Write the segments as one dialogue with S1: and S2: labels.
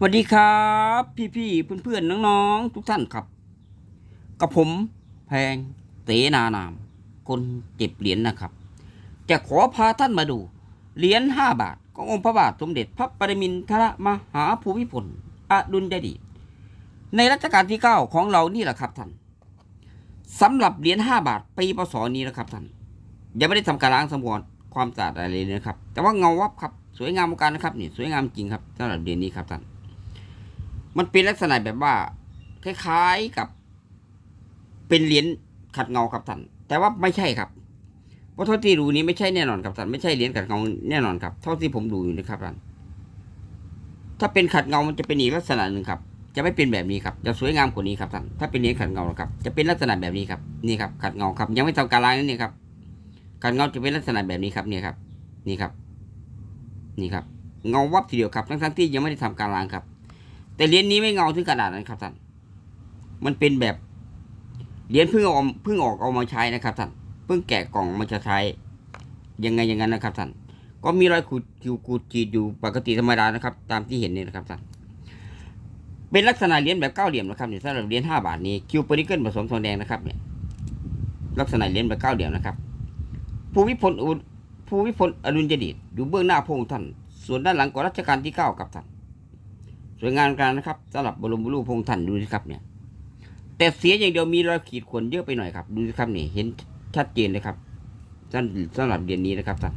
S1: สวัสดีครับ พี่ๆเพื่อนๆน้องๆทุกท่านครับ กับผมแพงเสนานาม คนเจ็บเหรียญนะครับ จะขอพาท่านมาดู เหรียญห้าบาทขององค์พระบาทสมเด็จพระปรมินทรมหาภูมิพลอดุลยเดชในรัชกาลที่เก้าของเรานี่แหละครับท่านสำหรับเหรียญห้าบาทปีพศนี้นะครับท่านยังไม่ได้ทำการล้างสำรวจความสะอาดอะไรเลยนะครับ แต่ว่าเงาวับครับสวยงามมือนกันนะครับนี่สวยงามจริงครับสำหรับเหรียญนี้ครับท่าน มันเป็นลักษณะแบบว่า คล้ายๆกับ เป็นเหรียญขัดเงาครับท่าน แต่ว่าไม่ใช่ครับเพราะเท่าที่ดูนี้ไม่ใช่แน่นอนครับท่านไม่ใช่เหรียญขัดเงาแน่นอนครับ เท่าที่ผมดูอยู่นะครับท่านถ้าเป็นขัดเงามันจะเป็นอีกลักษณะหนึ่งครับ จะไม่เป็นแบบนี้ครับ จะสวยงามกว่านี้ครับท่าน ถ้าเป็นเหรียญขัดเงาครับ จะเป็นลักษณะแบบนี้ครับ นี่ครับ ขัดเงาครับ ยังไม่ทำการล้างนี่ครับ ขัดเงาจะเป็นลักษณะแบบนี้ครับ นี่ครับ นี่ครับ นี่ครับ เงาวับทีเดียวครับ ทั้งๆที่ยังไม่ได้ทำการล้างครับ แต่เหรียญนี้ไม่เงาถึงขนาดนั้นครับท่าน มันเป็นแบบเหรียญเพิ่งเอาเพิ่งออกเอามาใช้นะครับท่าน เพิ่งแกะกล่องมาจะใช้ ยังไงอย่างนั้นนะครับท่าน ก็มีรอยขูดคิวขูดจีดอยู่ปกติธรรมดานะครับ ตามที่เห็นนี่นะครับท่าน เป็นลักษณะเหรียญแบบเก้าเหลี่ยมนะครับเนี่ยสำหรับเหรียญห้าบาทนี้คิวปริเกิลผสมทองแดงนะครับเนี่ย ลักษณะเหรียญแบบเก้าเหลี่ยมนะครับ ภูมิพลอุภูมิพลอดุลยเดชอยู่เบื้องหน้าพระองค์ท่าน ส่วนด้านหลังก็รัชกาลที่เก้าครับท่าน สวยงามกันนะครับสำหรับบรมรูปพงค์ท่านดูสิครับเนี่ย แต่เสียอย่างเดียวมีรอยขีดข่วนเยอะไปหน่อยครับ ดูสิครับนี่เห็นชัดเจนเลยครับสำสำหรับเดือนนี้นะครับท่าน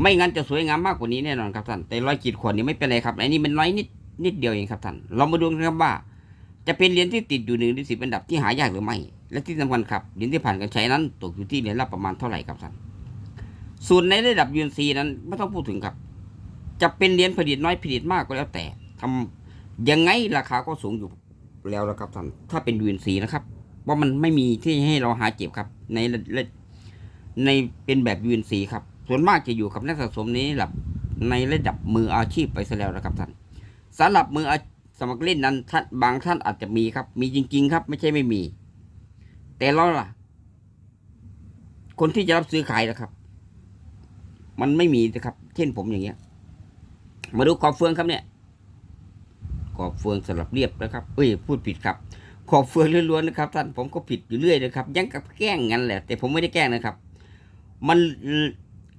S1: ไม่งั้นจะสวยงามมากกว่านี้แน่นอนครับท่านแต่รอยขีดข่วนนี่ไม่เป็นไรครับอันนี้มันน้อยนิดนิดเดียวเองครับท่านเรามาดูกันครับว่า จะเป็นเหรียญที่ติดอยู่หนึ่งในสิบอันดับที่หายากหรือไม่ และที่สำคัญครับเหรียญที่ผ่านการใช้นั้น ตกอยู่ที่เหรียญละประมาณเท่าไหร่ครับท่านส่วนในระดับยูนซีนั้นไม่ต้องพูดถึงครับ จะเป็นเหรียญผลิตน้อยผลิตมากก็แล้วแต่ทำยังไงราคาก็สูงอยู่แล้วละครับท่านถ้าเป็นยูนซีนะครับว่ามันไม่มีที่ให้เราหาเจ็บครับ ในในเป็นแบบยูนซีครับ ส่วนมากจะอยู่กับนักสะสมนี้ระดับในระดับมืออาชีพไปซะแล้วนะครับท่านสำหรับมืออาสมัครเล่นนั้นท่านบางท่านอาจจะมีครับ มีจริง ๆ ครับ ไม่ใช่ไม่มี แต่เราล่ะ คนที่จะรับซื้อขายนะครับ มันไม่มีนะครับ เช่นผมอย่างเงี้ย มาดูขอบเฟืองครับเนี่ย ขอบเฟืองสลับเรียบนะครับ เอ้ยพูดผิดครับ ขอบเฟืองล้วนๆนะครับท่านผมก็ผิดอยู่เรื่อยนะครับ ยังกับแกล้งงั้นแหละ แต่ผมไม่ได้แกล้งนะครับ มัน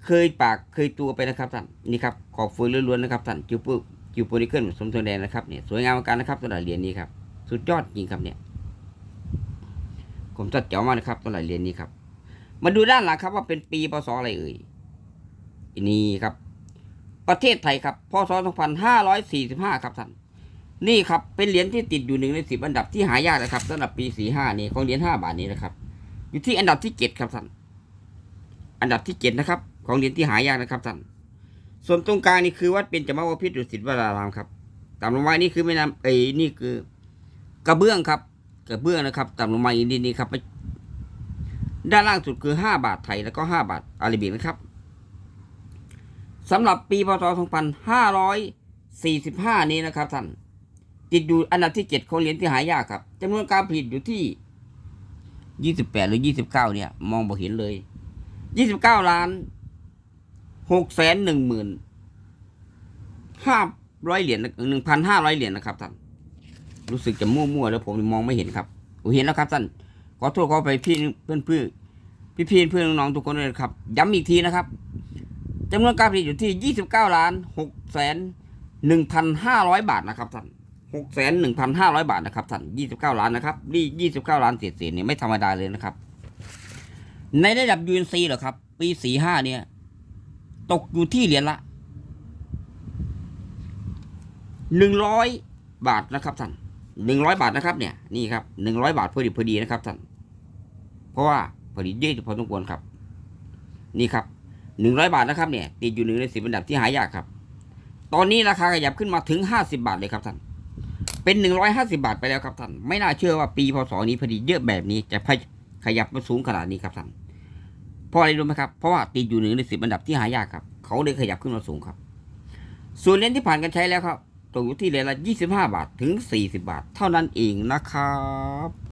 S1: เคยปากเคยตัวไปนะครับท่านนี่ครับขอบเฟืองล้วนๆนะครับท่านจิวปุจิวโปริเกิลสมทองแดงนะครับเนี่ยสวยงามมือนกันนะครับสำหรับเหรียญนี้ครับสุดยอดจริงครับเนี่ย ผมจัดเจ๋วมากนะครับสำหรับเหรียญนี้ครับ มาดูด้านหลังครับว่าเป็นปีพศอะไรเอ่ยนี่ครับ ประเทศไทยครับพศ2545 ครับท่านนี่ครับเป็นเหรียญที่ติดอยู่หนึ่งในสิบอันดับที่หายากนะครับสำหรับปี45นี้ของเหรียญ5บาทนี้นะครับ อยู่ที่อันดับที่7ครับท่านอันดับที่7นะครับของเหรียญที่หายากนะครับท่านส่วนตรงกลางนี่คือวัดเป็นจมาวพิษดุสิตวรารามครับตามลงมานี่คือแม่น้ำเอ้ยนี่คือกระเบื้องครับกระเบื้องนะครับตามลงมาอีกนิดนี้ครับด้านล่างสุดคือ 5 บาทไทยแล้วก็ 5 บาทอาราบิกนะครับ สำหรับปีพศ 2545 นี้นะครับท่านติดอยู่อันดับที่ 7 ของเหรียญที่หายากครับจำนวนการผลิตอยู่ที่ 28 หรือ 29 เนี่ย มองบ่เห็นเลย 29 ล้าน6แสน1หมื่น500 เหรียญ1,500 เหรียญนะครับท่านรู้สึกจะมั่วๆแล้วผมมองไม่เห็นครับผมเห็นแล้วครับท่านขอโทษขอไปพี่เพื่อนเพื่อนพี่พี่เพื่อนน้องๆทุกคนเลยครับ ย้ำอีกทีนะครับ จำนวนการผลิตอยู่ที่ 29ล้าน6แสน1,500 บาทนะครับท่าน6แสน1,500 บาทนะครับท่าน29 ล้านนะครับนี่29 ล้านเศษๆเนี่ยไม่ธรรมดาเลยนะครับ ในระดับ UNC เหรอครับ ปี 45 เนี่ย ตกอยู่ที่เหรียญละ 100 บาทนะครับท่าน100 บาทนะครับเนี่ยนี่ครับ100 บาทพอดีพอดีนะครับท่านเพราะว่าผลิตเยอะพอสมควรครับ นี่ครับ หนึ่งร้อยบาทนะครับเนี่ยติดอยู่หนึ่งในสิบอันดับที่หายากครับ ตอนนี้ราคาขยับขึ้นมาถึงห้าสิบาทเลยครับท่าน เป็นหนึ่งร้อยห้าสิบาทไปแล้วครับท่าน ไม่น่าเชื่อว่าปีพศนี้ผลิตเยอะแบบนี้จะขยับมาสูงขนาดนี้ครับท่านเพราะอะไรรู้ไหมครับ เพราะว่าติดอยู่หนึ่งในสิบอันดับที่หายากครับ เขาเลยขยับขึ้นมาสูงครับ ส่วนเหรียญที่ผ่านการใช้แล้วครับตกอยู่ที่เหรียญละยี่สิบห้าบาทถึงสี่สิบาท เท่านั้นเองนะครับ